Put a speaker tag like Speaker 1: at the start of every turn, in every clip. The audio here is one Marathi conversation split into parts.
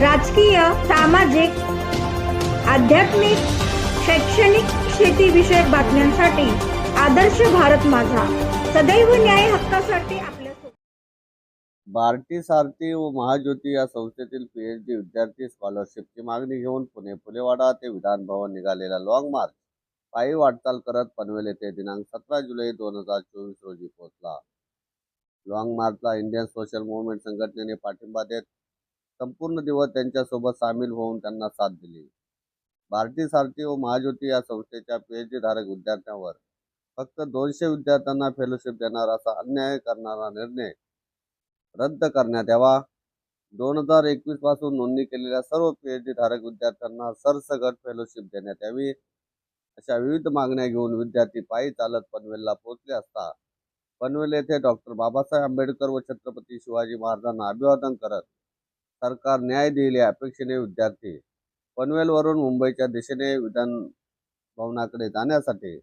Speaker 1: राजकीय सामाजिक आध्यात्मिक शैक्षणिक शेतीविषयक बातम्यांसाठी आदर्श भारत माझा. सदैव न्याय हक्कासाठी आपल्या
Speaker 2: बार्टी सारथी व महाज्योती या संस्थेतील पीएच डी विद्यार्थी स्कॉलरशिपची मागणी घेऊन पुणे फुलेवाडा ते विधान भवन निघालेला लॉंग मार्च पायी वाटचाल करत पनवेल येथे दिनांक सतरा जुलै दोन हजार चोवीस रोजी पोहोचला. लॉंग मार्चला इंडियन सोशल मुवमेंट संघटनेने पाठिंबा देत संपूर्ण दिवस त्यांच्यासोबत सामील होऊन त्यांना साथ दिली. भारती सारथी व महाज्योती या संस्थेच्या पीएचडी धारक विद्यार्थ्यांवर फक्त दोनशे विद्यार्थ्यांना फेलोशिप देणार असा अन्याय करणारा निर्णय रद्द करण्यात यावा. दोन हजार एकवीसपासून नोंदणी केलेल्या सर्व पीएचडी धारक विद्यार्थ्यांना सरसगट फेलोशिप देण्यात यावी अशा विविध मागण्या घेऊन विद्यार्थी पायी चालत पनवेलला पोहोचले असता पनवेल येथे डॉक्टर बाबासाहेब आंबेडकर व छत्रपती शिवाजी महाराजांना अभिवादन करत सरकार न्याय देईल या अपेक्षेने विद्यार्थी पनवेलवरून मुंबईच्या दिशेने विधान भवनाकडे जाण्यासाठी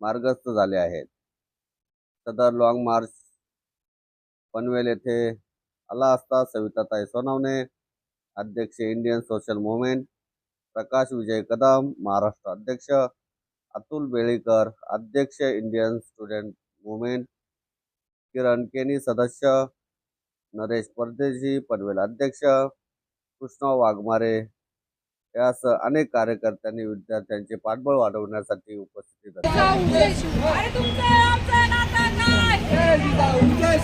Speaker 2: मार्गस्थ झाले आहेत. सदर लॉंग मार्च पनवेल येथे आला असता सविताताई सोनवणे अध्यक्ष Indian social movement Prakash Vijay Kadam Maharashtra अध्यक्ष अतुल बेळीकर अध्यक्ष इंडियन स्टुडंट मुवमेंट किरण केनी सदस्य नरेश परदेशी पनवेल अध्यक्ष कृष्ण वाघमारे यासह अनेक कार्यकर्त्यांनी विद्यार्थ्यांचे पाठबळ वाढवण्यासाठी उपस्थिती दर्शवली
Speaker 3: अरे तुमचं आमचं नातं काय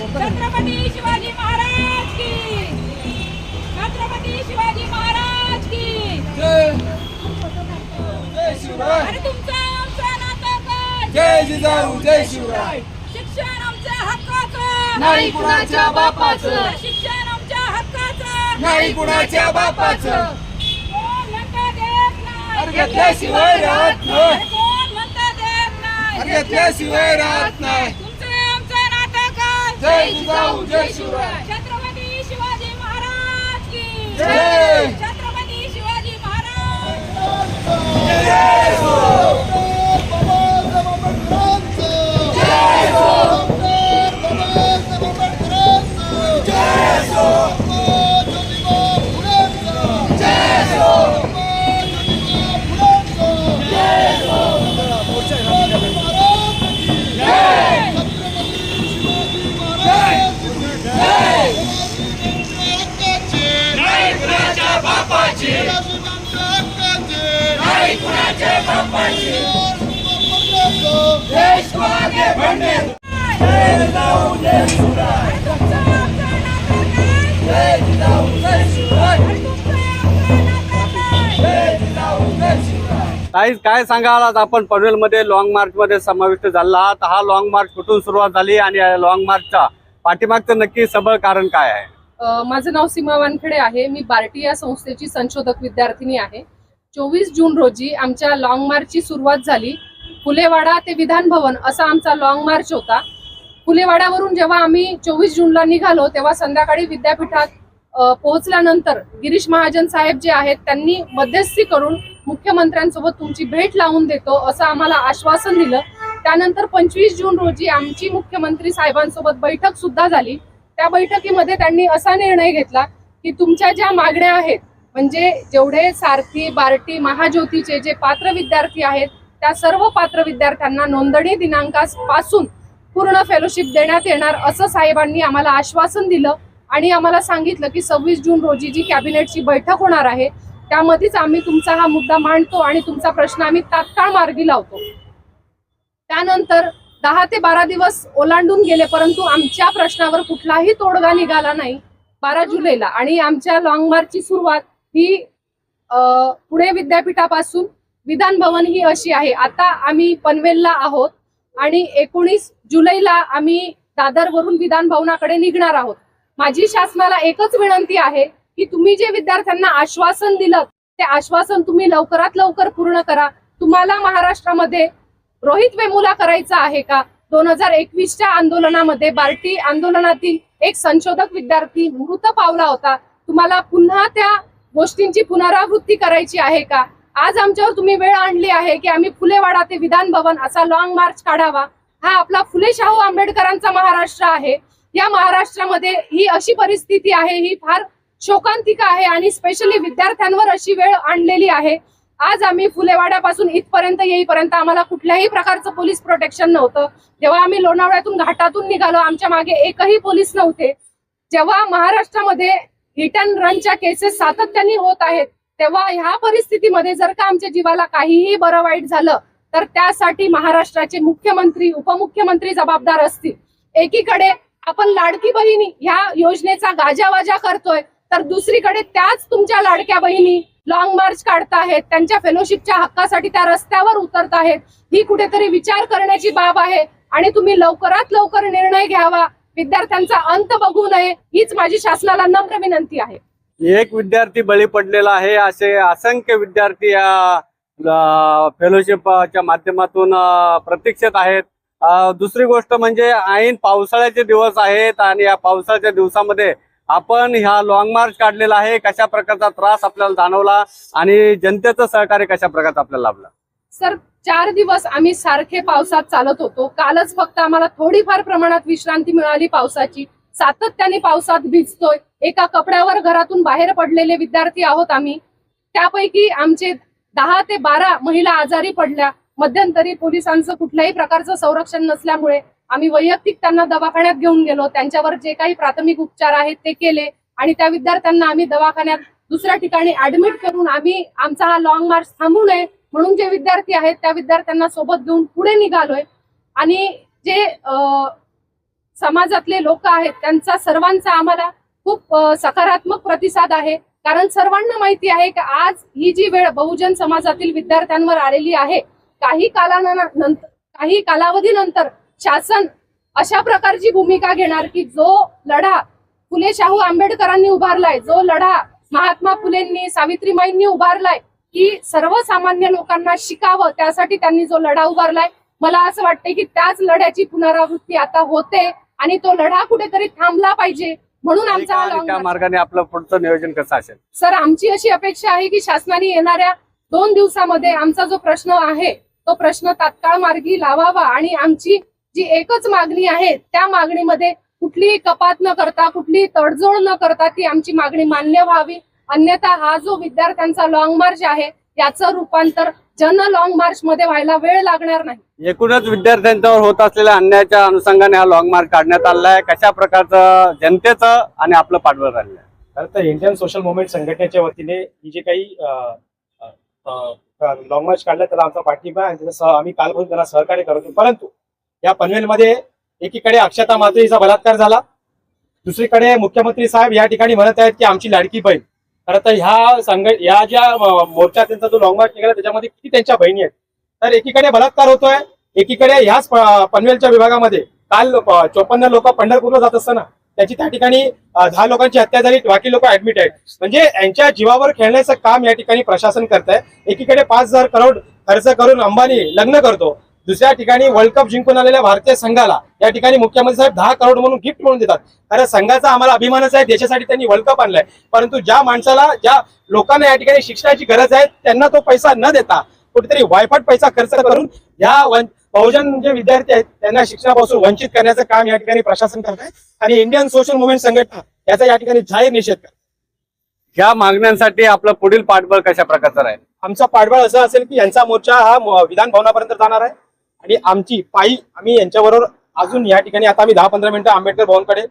Speaker 3: छत्रपती शिवाजी महाराज की. छत्रपती शिवाजी महाराज की. अरे तुमचं आमचं नातं काय
Speaker 4: जय जिजाऊ जय शिवराय. नाही कुणाच्या बापाचं.
Speaker 3: शिक्षण आमच्या हक्काचं.
Speaker 4: नाही कुणाच्या बापाचं. घेतल्याशिवाय राहत नाही. घेतल्याशिवाय राहत नाही. जय जिजाऊ जय शिवराय.
Speaker 3: छत्रपती शिवाजी महाराज की
Speaker 4: जय.
Speaker 3: छत्रपती शिवाजी महाराज.
Speaker 2: ताई काय सांगाल आज? आपण पनवेलमध्ये लॉंग मार्चमध्ये समाविष्ट झाला आहात. हा लॉंग मार्च कुठून सुरुवात झाली आणि या लॉंग मार्चच्या पाठीमागचं नक्की सबळ कारण काय आहे?
Speaker 5: माझं नाव सीमा वानखेडे आहे. मी बार्टी या संस्थेची संशोधक विद्यार्थिनी आहे. चोवीस जून रोजी आमच्या लॉंग मार्चची सुरुवात झाली. फुलेवाडा ते विधान भवन असा आमचा लॉंग मार्च होता. फुलेवाड्यावरून जेव्हा आम्ही चोवीस जूनला निघालो तेव्हा संध्याकाळी विद्यापीठात पोहोचल्यानंतर गिरीश महाजन साहेब जे आहेत त्यांनी मध्यस्थी करून मुख्यमंत्र्यांसोबत तुमची भेट लावून देतो असं आम्हाला आश्वासन दिलं. त्यानंतर पंचवीस जून रोजी आमची मुख्यमंत्री साहेबांसोबत बैठक सुद्धा झाली. त्या बैठकीमध्ये त्यांनी असा निर्णय घेतला की तुमच्या ज्या मागण्या आहेत म्हणजे जेवढे सारथी बार्टी महाज्योतीचे जे पात्र विद्यार्थी आहेत त्या सर्व पात्र विद्यार्थ्यांना नोंदणी दिनांकापासून पूर्ण फेलोशिप देण्यात येणार असं साहेबांनी आम्हाला आश्वासन दिलं आणि आम्हाला सांगितलं की सव्वीस जून रोजी जी कॅबिनेटची बैठक होणार आहे त्यामध्येच आम्ही तुमचा हा मुद्दा मांडतो आणि तुमचा प्रश्न आम्ही तात्काळ मार्गी लावतो. त्यानंतर दहा ते बारा दिवस ओलांडून गेले परंतु आमच्या प्रश्नावर कुठलाही तोडगा निघाला नाही. बारा जुलैला आणि आमच्या लॉंग मार्चची सुरुवात ही अ, पुणे विद्यापीठापासून विधान भवन ही अशी आहे. आता आम्ही पनवेलला आहोत आणि एकोणीस जुलैला आम्ही दादरवरून विधान भवनाकडे निघणार आहोत. माझी शासनाला एकच विनंती आहे की तुम्ही जे विद्यार्थ्यांना आश्वासन दिलं ते आश्वासन तुम्ही लवकरात लवकर पूर्ण करा. तुम्हाला महाराष्ट्रामध्ये रोहित वेमुला करायचा आहे का? दोन हजार एकवीसच्या आंदोलनामध्ये बार्टी आंदोलनातील एक संशोधक विद्यार्थी मृत पावला होता. तुम्हाला पुन्हा त्या गोष्टींची पुनरावृत्ती करायची आहे का? आज आमच्यावर तुम्ही वेळ आणली आहे की आम्ही फुलेवाडा ते विधान भवन असा लॉंग मार्च काढावा. हा आपला फुले शाहू आंबेडकरांचा महाराष्ट्र आहे. या महाराष्ट्रामध्ये ही अशी परिस्थिती आहे ही फार शोकांतिका आहे आणि स्पेशली विद्यार्थ्यांवर अशी वेळ आणलेली आहे. आज आम्ही फुलेवाड्यापासून इथपर्यंत येईपर्यंत आम्हाला कुठल्याही प्रकारचं पोलीस प्रोटेक्शन नव्हतं. जेव्हा आम्ही लोणावळ्यातून घाटातून निघालो आमच्या मागे एकही पोलीस नव्हते. जेव्हा महाराष्ट्रामध्ये हिट अँड रनच्या केसेस सातत्याने होत आहेत तेव्हा ह्या परिस्थितीमध्ये जर का आमच्या जीवाला काहीही बरं वाईट झालं तर त्यासाठी महाराष्ट्राचे मुख्यमंत्री उपमुख्यमंत्री जबाबदार असतील. एकीकडे आपण लाडकी बहिणी ह्या योजनेचा गाजावाजा करतोय तर दुसरीकडे त्याच तुमच्या लाडक्या बहिणी लॉंग मार्च काढताहेत त्यांच्या फेलोशिपच्या हक्कासाठी त्या रस्त्यावर उतरत आहेत ही कुठेतरी विचार करण्याची बाब आहे आणि तुम्ही लवकरात लवकर निर्णय घ्यावा. विद्यार्थ्यांचा अंत बघू नये हीच माझी शासनाला नम्र विनंती आहे.
Speaker 6: एक विद्यार्थी बळी पडलेला आहे. असे असंख्य विद्यार्थी या फेलोशिपच्या माध्यमातून प्रतीक्षेत आहेत. दुसरी गोष्ट म्हणजे ऐन पावसाळ्याचे दिवस आहेत आणि या पावसाळ्याच्या दिवसामध्ये आपण ह्या लॉंग मार्च काढलेला आहे. कशा प्रकारचा त्रास आपल्याला जाणवला आणि जनतेचं सहकार्य कशा प्रकारचं आपल्याला लाभलं?
Speaker 5: सर चार दिवस आम्ही सारखे पावसात चालत होतो. कालच फक्त आम्हाला थोडीफार प्रमाणात विश्रांती मिळाली पावसाची. सातत्याने पावसात भिजतोय. एका कपड्यावर घरातून बाहेर पडलेले विद्यार्थी आहोत आम्ही. त्यापैकी आमचे दहा ते बारा महिला आजारी पडल्या. मध्यंतरी पोलिसांचं कुठल्याही प्रकारचं संरक्षण नसल्यामुळे आम्ही वैयक्तिक त्यांना दवाखान्यात घेऊन गेलो. त्यांच्यावर जे काही प्राथमिक उपचार आहेत ते केले आणि त्या विद्यार्थ्यांना आम्ही दवाखान्यात दुसऱ्या ठिकाणी ऍडमिट करून आम्ही आमचा हा लॉंग मार्च थांबू नये म्हणून जे विद्यार्थी आहेत त्या विद्यार्थ्यांना सोबत घेऊन पुढे निघालोय. आणि जे समाजातले लोक आहेत त्यांचा सर्वांचा आम्हाला खूप सकारात्मक प्रतिसाद आहे. कारण सर्वांना माहिती आहे की आज ही जी वेळ बहुजन समाजातील विद्यार्थ्यांवर आलेली आहे काही कालानंतर काही कालावधीनंतर शासन अशा प्रकारची भूमिका घेणार की जो लढा फुले शाहू आंबेडकरांनी उभारलाय जो लढा महात्मा फुलेंनी सावित्रीमाईंनी उभारलाय की सर्वसामान्य लोकांना शिकावं त्यासाठी त्यांनी जो लढा उभारलाय मला असं वाटतं की त्याच लढ्याची पुनरावृत्ती आता होते आणि तो लढा कुठेतरी थांबला पाहिजे म्हणून आमचा हा
Speaker 6: आणि
Speaker 5: long
Speaker 6: त्या
Speaker 5: march.
Speaker 6: मार्गाने आपलं पुढचं नियोजन कसं असेल?
Speaker 5: सर आमची अशी अपेक्षा आहे की शासनाने येणाऱ्या दोन दिवसामध्ये आमचा जो प्रश्न आहे तो प्रश्न तात्काळ मार्गी लावावा आणि आमची जी एकच मागणी आहे त्या मागणीमध्ये कुठलीही कपात न करता कुठलीही तडजोड न करता ती आमची मागणी मान्य व्हावी. अन्यथा हा जो विद्यार्थ्यांचा लॉंग मार्च आहे याचं रूपांतर जन लॉंग मार्च मध्ये व्हायला वेळ लागणार नाही.
Speaker 6: एकूणच विद्यार्थ्यांच्यावर होत असलेल्या अन्यायाच्या अनुषंगाने हा लॉंग मार्च काढण्यात आलेला आहे. कशा प्रकारचं जनतेचं आणि आपलं पाठबळ राहिलं आहे?
Speaker 7: खरं तर इंडियन सोशल मुवमेंट संघटनेच्या वतीने ही जी काही लॉंग मार्च काढला त्याला आमचा पाठिंबा आहे. आणि त्याचा सह- आम्ही कालपासून त्यांना सहकार्य करत होतो. परंतु या पनवेलमध्ये एकीकडे अक्षता मात्रेचा बलात्कार झाला. दुसरीकडे मुख्यमंत्री साहेब या ठिकाणी म्हणत आहेत की आमची लाडकी बहीण. खरं तर ह्या संघ या ज्या मोर्चा त्यांचा जो लॉंग मार्च निघाला त्याच्यामध्ये किती त्यांच्या बहिणी आहेत? तर एकीकडे बलात्कार होतोय एकीकडे ह्याच पनवेलच्या विभागामध्ये. काल चोपन्न लोक पंढरपूरला जात असताना त्याची त्या ठिकाणी दहा लोकांची हत्या झाली बाकी लोक ऍडमिट आहेत. म्हणजे यांच्या जीवावर खेळण्याचं काम या ठिकाणी प्रशासन करत आहे एकीकडे पाच हजार करोड खर्च करून अंबानी लग्न करतो. दुसऱ्या ठिकाणी वर्ल्ड कप जिंकून आलेल्या भारतीय संघाला या ठिकाणी मुख्यमंत्री साहेब दहा करोड म्हणून गिफ्ट म्हणून देतात. खरं संघाचा आम्हाला अभिमानच आहे देशासाठी त्यांनी वर्ल्ड कप आणलाय. परंतु ज्या माणसाला ज्या लोकांना या ठिकाणी शिक्षणाची गरज आहे त्यांना तो पैसा न देता कुठेतरी वायफट पैसा खर्च करून या बहुजन जे विद्यार्थी आहेत त्यांना शिक्षणापासून वंचित करण्याचं काम या ठिकाणी प्रशासन करत आहे. आणि इंडियन सोशल मुवमेंट संघटना याचा या ठिकाणी जाहीर निषेध करते
Speaker 6: या मागण्यांसाठी आपलं पुढील पाठबळ कशा प्रकारचं राहील?
Speaker 7: आमचा पाठबळ असं असेल की यांचा मोर्चा हा विधान भवनापर्यंत जाणार आहे. आणि आमची पायी आम्ही यांच्याबरोबर अजून या ठिकाणी आता आम्ही दहा पंधरा मिनिटं आंबेडकर भवनकडे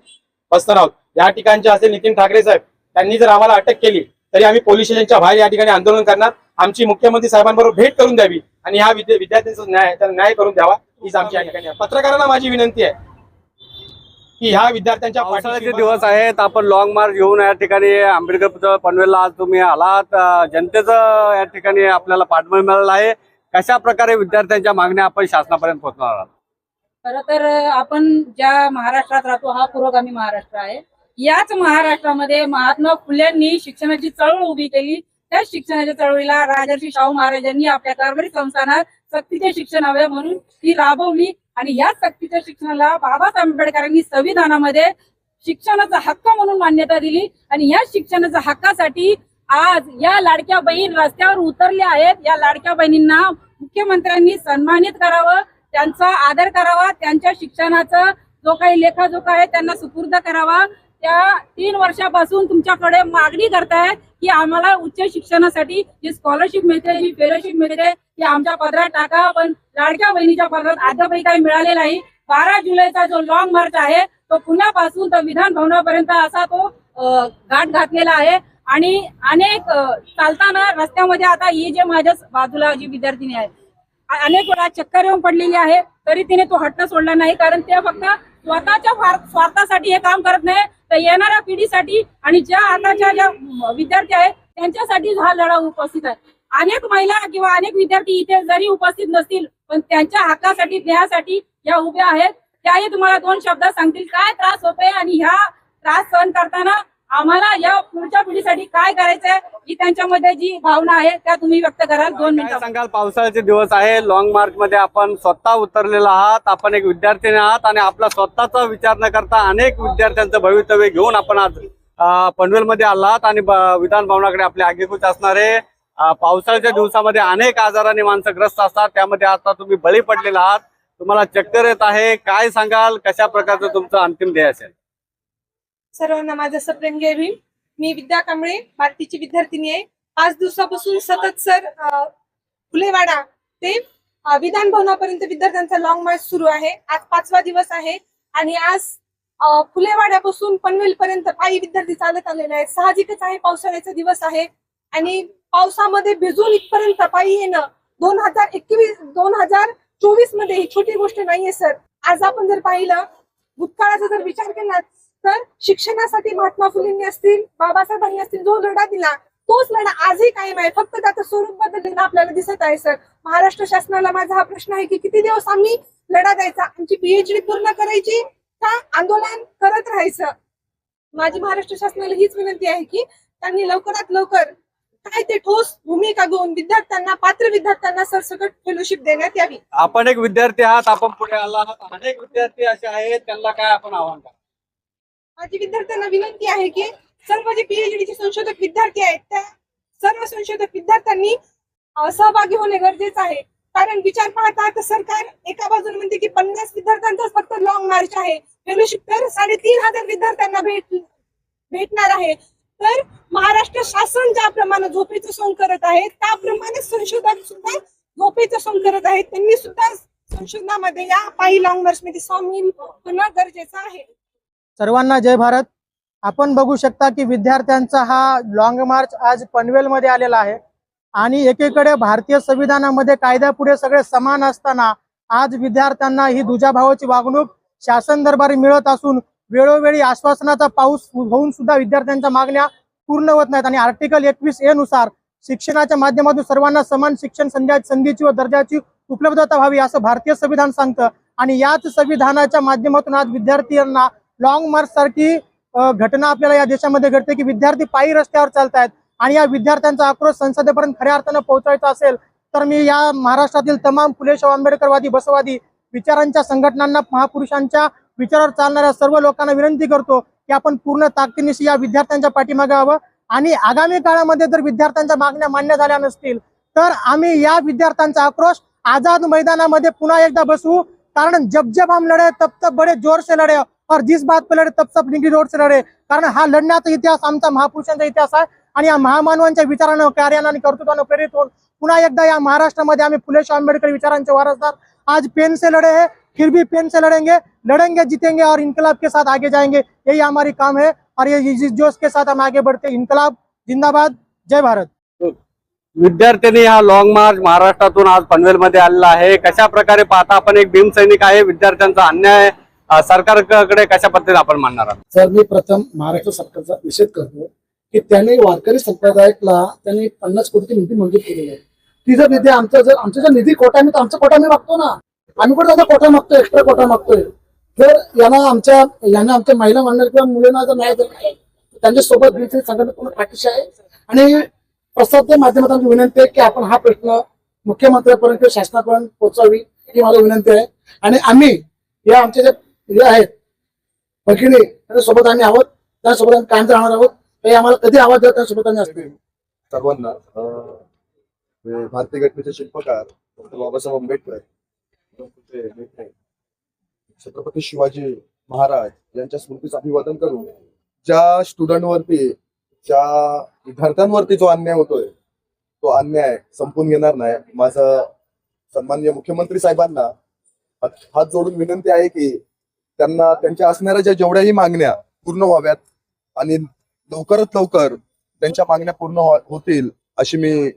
Speaker 7: बसणार आहोत. या ठिकाणचे असेल नितीन ठाकरे साहेब त्यांनी जर आम्हाला अटक केली तरी आम्ही पोलीस स्टेशनच्या बाहेर या ठिकाणी आंदोलन करणार. आमची मुख्यमंत्री साहेबांबरोबर भेट करून द्यावी आणि ह्या विद्या- विद्यार्थ्यांचा न्याय न्याय करून द्यावा हीच आमची या ठिकाणी. पत्रकारांना माझी विनंती आहे की ह्या विद्यार्थ्यांच्या
Speaker 6: पावसाळ्याचे
Speaker 7: पाठीशी
Speaker 6: दिवस आहेत आपण लॉंग मार्च घेऊन या ठिकाणी आंबेडकर पनवेलला आज तुम्ही आलात. जनतेचं या ठिकाणी आपल्याला पाठबळ मिळालं आहे. कशा प्रकारे विद्यार्थ्यांच्या मागण्या आपण शासनापर्यंत पोहोचणार आहोत?
Speaker 8: खरं तर आपण ज्या महाराष्ट्रात राहतो हा पुरोगामी महाराष्ट्र आहे. याच महाराष्ट्रामध्ये महात्मा फुल्यांनी शिक्षणाची चळवळ उभी केली. त्या शिक्षणाच्या चळवळीला राजर्षी शाहू महाराजांनी आपल्या कारभारी संस्थानात सक्तीचे शिक्षण हवे म्हणून ती राबवली. आणि याच सक्तीच्या शिक्षणाला बाबासाहेब आंबेडकरांनी संविधानामध्ये शिक्षणाचा हक्क म्हणून मान्यता दिली. आणि या शिक्षणाच्या हक्कासाठी आज या लाडक्या बहीण रस्त्यावर उतरल्या आहेत. या लाडक्या बहिणींना मुख्यमंत्र्यांनी सन्मानित करावं त्यांचा आदर करावा त्यांच्या शिक्षणाचा जो काही लेखाजोखा आहे त्यांना सुपूर्द करावा. त्या तीन वर्षापासून तुमच्याकडे मागणी करतायत की आम्हाला उच्च शिक्षणासाठी जी स्कॉलरशिप मिळते जी फेलोशिप मिळते ती आमच्या पदरात टाका. पण लाडक्या बहिणीच्या पदरात अद्यापही काही मिळाले नाही. बारा जुलैचा जो लॉंग मार्च आहे तो पुण्यापासून तर विधान भवनापर्यंत असा तो गाठ घातलेला आहे. आणि अनेक चालताना रस्त्यामध्ये आता ही जे माझ्या बाजूला जी विद्यार्थिनी आहे अनेक वेळा चक्कर येऊन पडलेली आहे तरी तिने तो हट्ट सोडला नाही कारण ते फक्त स्वतःच्या स्वार्थासाठी हे काम करत नाही तर येणाऱ्या पिढीसाठी आणि ज्या आताच्या ज्या विद्यार्थी आहेत त्यांच्यासाठी हा लढा उपस्थित आहे. अनेक महिला किंवा अनेक विद्यार्थी इथे जरी उपस्थित नसतील पण त्यांच्या हक्कासाठी ध्येयासाठी या उभ्या आहेत. त्याही तुम्हाला दोन शब्दात सांगतील काय त्रास होतोय आणि ह्या त्रास सहन करताना आम्हाला या पुढच्या पिढीसाठी काय करायचंय ही त्यांच्यामध्ये जी भावना आहे त्या तुम्ही व्यक्त कराल दोन मिनिटं.
Speaker 6: सांगाल? पावसाळ्याचे दिवस आहे. लॉंग मार्च मध्ये आपण स्वतः उतरलेला आहात. आपण एक विद्यार्थी आहात आणि आपला स्वतःचा विचार न करता अनेक विद्यार्थ्यांचं भवितव्य घेऊन आपण आज पनवेल मध्ये आलात आणि विधान भवनाकडे आपले आगेकूच असणारे पावसाळ्याच्या दिवसामध्ये अनेक आजाराने माणसं ग्रस्त असतात. त्यामध्ये आता तुम्ही बळी पडलेला आहात. तुम्हाला चक्कर येत आहे. काय सांगाल? कशा प्रकारचं तुमचं अंतिम ध्येय असेल?
Speaker 9: सर्वांना माझं सप्रेम जय भीम. मी विद्या कांबळे भारतीची विद्यार्थिनी आहे. पाच दिवसापासून सतत सर फुलेवाडा ते विधान भवनापर्यंत विद्यार्थ्यांचा लॉंग मार्च सुरू आहे. आज पाचवा दिवस आहे आणि आज फुलेवाड्यापासून पनवेल पर्यंत पायी विद्यार्थी चालत आलेले आहेत. साहजिकच आहे पावसाळ्याचा दिवस आहे आणि पावसामध्ये भिजून इथपर्यंत पायी येणं दोन हजार एकवीस दोन हजार चोवीसमध्ये ही छोटी गोष्ट नाहीये सर. आज आपण जर पाहिलं भूतकाळाचा जर विचार केला तर शिक्षणासाठी महात्मा फुलेंनी असतील बाबासाहेबांनी असतील जो लढा दिला तोच लढा आजही कायम आहे. फक्त त्याचं स्वरूप बदललेलं आपल्याला दिसत आहे सर. महाराष्ट्र शासनाला माझा हा प्रश्न आहे की किती दिवस आम्ही लढा द्यायचा? आमची पीएचडी पूर्ण करायची का आंदोलन करत राहायचं? माझी महाराष्ट्र शासनाला हीच विनंती आहे की त्यांनी लवकरात लवकर काय ते ठोस भूमिका घेऊन विद्यार्थ्यांना पात्र विद्यार्थ्यांना सरसकट फेलोशिप देण्यात यावी.
Speaker 6: आपण एक विद्यार्थी आहात आपण पुढे आला आहात. अनेक विद्यार्थी असे आहेत त्यांना काय आपण आव्हान करा
Speaker 9: माझी विद्यार्थ्यांना विनंती आहे की सर्व जे पीएचडी संशोधक विद्यार्थी आहेत त्या सर्व संशोधक विद्यार्थ्यांनी सहभागी होणे गरजेचं आहे. कारण विचार पाहता तर सरकार एका बाजूला म्हणते की पन्नास विद्यार्थ्यांचाच फक्त लॉंग मार्च आहे. फेलोशिप तर साडेतीन हजार विद्यार्थ्यांना भेट भेटणार आहे. तर महाराष्ट्र शासन ज्याप्रमाणे झोपेचं सोंग करत आहे त्याप्रमाणे संशोधक सुद्धा झोपेचं सोंग करत आहेत त्यांनी सुद्धा संशोधनामध्ये या पायी लॉंग मार्च मध्ये सामील होणं गरजेचं आहे.
Speaker 10: सर्वांना जय भारत. आपण बघू शकता की विद्यार्थ्यांचा हा लॉंग मार्च आज पनवेलमध्ये आलेला आहे. आणि एकीकडे भारतीय संविधानामध्ये कायद्यापुढे सगळे समान असताना आज विद्यार्थ्यांना ही दुजाभावाची वागणूक शासन दरबारी मिळत असून वेळोवेळी आश्वासनाचा पाऊस होऊन सुद्धा विद्यार्थ्यांच्या मागण्या पूर्ण होत नाहीत. आणि आर्टिकल एकवीस ए नुसार शिक्षणाच्या माध्यमातून सर्वांना समान शिक्षण संध्या संधीची व दर्जाची उपलब्धता व्हावी असं भारतीय संविधान सांगतं. आणि याच संविधानाच्या माध्यमातून आज विद्यार्थ्यांना लॉंग मार्च सारखी घटना आपल्याला या देशामध्ये घडते की विद्यार्थी पायी रस्त्यावर चालतायत आणि या विद्यार्थ्यांचा आक्रोश संसदेपर्यंत खऱ्या अर्थानं पोहोचायचा असेल तर मी या महाराष्ट्रातील तमाम फुले शाहू आंबेडकरवादी बसवादी विचारांच्या संघटनांना महापुरुषांच्या विचारावर चालणाऱ्या सर्व लोकांना विनंती करतो की आपण पूर्ण ताकदीनिशी या विद्यार्थ्यांच्या पाठीमागे हवं आणि आगामी काळामध्ये जर विद्यार्थ्यांच्या मागण्या मान्य झाल्या नसतील तर आम्ही या विद्यार्थ्यांचा आक्रोश आझाद मैदानामध्ये पुन्हा एकदा बसवू. कारण जब जब हम लढे तब तब बडे जोर से लढे और जिस बात पे लड़े तब सब निगडी रोड से लढे कारण हा लढण्याचा इतिहास आमचा महापुरुषांचा इतिहास आहे आणि या महामानवांच्या विचारानं कार्यानं आणि कर्तृत्वानं प्रेरित होऊन पुन्हा एकदा या महाराष्ट्रामध्ये आम्ही फुले शाह आंबेडकर विचारांचे वारसदार. आज पेन से लढे हैं फिर भी पेन से लड़ेंगे लड़ेंगे जीतेंगे और इनकलाब के साथ आगे जाएंगे. यही हमारी काम है और ये जिस जोश के साथ हम आगे बढ़ते इनकलाब जिंदाबाद जय भारत.
Speaker 6: विद्यार्थ्यांनी हा लॉंग मार्च महाराष्ट्रातून आज पनवेलमध्ये आलेला आहे. कशा प्रकारे पाहता आपण एक भीमसैनिक आहे विद्यार्थ्यांचा अन्याय सरकारकडे कशा पद्धतीने आपण मानणार आहोत?
Speaker 11: सर मी प्रथम महाराष्ट्र सरकारचा निषेध करतो की त्यांनी वारकरी संप्रदायाला त्यांनी पन्नास कोटीची निधी मंजूर केलेली आहे. ती जर निधी आमचा जर आमचा जर निधी कोटा मी तर आमचा कोटा मी मागतो ना. आम्ही कुठे त्याचा कोटा मागतो एक्स्ट्रा कोटा मागतोय? जर यांना आमच्या यांना आमच्या महिला मांडणार किंवा मुलींना जर नाही तर त्यांच्यासोबत बीसी संघटना पूर्ण पाठीशी आहे. आणि प्रसाद माध्यमातून विनंती आहे की आपण हा प्रश्न मुख्यमंत्र्यापर्यंत किंवा शासनापर्यंत पोहोचावी ही मला विनंती आहे. आणि आम्ही या आमच्या ज्या जे हे आहेत. भगिनी त्यांच्यासोबत आम्ही आहोत. त्यासोबत आम्ही कायम राहणार आहोत. हे आम्हाला कधी आवाज द्या त्यासोबत आम्ही असते.
Speaker 12: सर्वांना भारतीय घटनेचे शिल्पकार डॉक्टर बाबासाहेब आंबेडकर छत्रपती शिवाजी महाराज यांच्या स्मृतीचं अभिवादन करून ज्या स्टुडंटवरती ज्या विद्यार्थ्यांवरती जो अन्याय होतोय तो अन्याय संपून घेणार नाही. माझं सन्माननीय मुख्यमंत्री साहेबांना हात जोडून विनंती आहे की त्यांना त्यांच्या असणाऱ्या ज्या जेवढ्याही मागण्या पूर्ण व्हाव्यात आणि लवकरात लवकर त्यांच्या मागण्या पूर्ण हो-, होतील अशी मी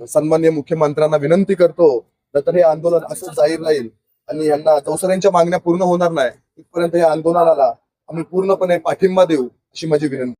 Speaker 12: सन्मान्य मुख्यमंत्र्यांना विनंती करतो. नंतर हे आंदोलन असं जाहीर राहील आणि यांना चौसऱ्यांच्या मागण्या पूर्ण होणार नाही तिथपर्यंत या आंदोलनाला आम्ही पूर्णपणे पाठिंबा देऊ अशी माझी विनंती.